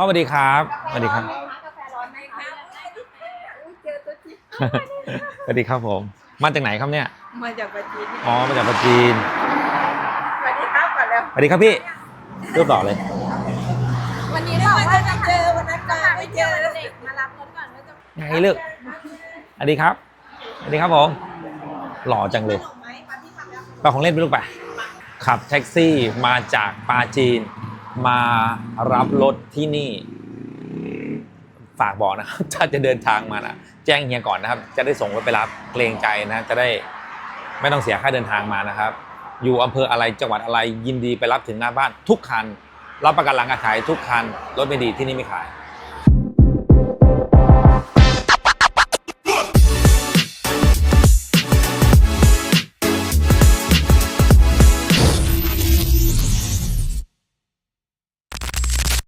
พ่อสวัสดีครับสวัสดีครับกาแฟร้อนไหมคะเจอตัวจริงสวัสดีครับผม มาจากไหนครับเนี่ยมาจากปัจจีนอ๋อมาจากปราจีนสวัสดีครับก่อนแล้ว สวัสดีครับพี่รูปต่อเลย วันนี้บอกว่าจะเจอวันนั้นมาไม่เจอเด็กมารับรถก่อนแล้วจะไงลูกสวัสดีครับสวัสดีครับผม หล่อจังเลยขนมไหมมาที่ทำแล้วไปของเล่นไปลูกไปขับแท็กซี่มาจากปาจีน มารับรถที่นี่ ฝากบอกนะครับ ถ้าจะเดินทางมานะแจ้งเฮียก่อนนะครับ จะได้ส่งรถไปรับเกรงใจนะ จะได้ไม่ต้องเสียค่าเดินทางมานะครับ อยู่อำเภออะไรจังหวัดอะไรยินดีไปรับถึงหน้าบ้านทุกคันรับประกันหลังการขายทุกคันรถไม่ดีที่นี่ไม่ขาย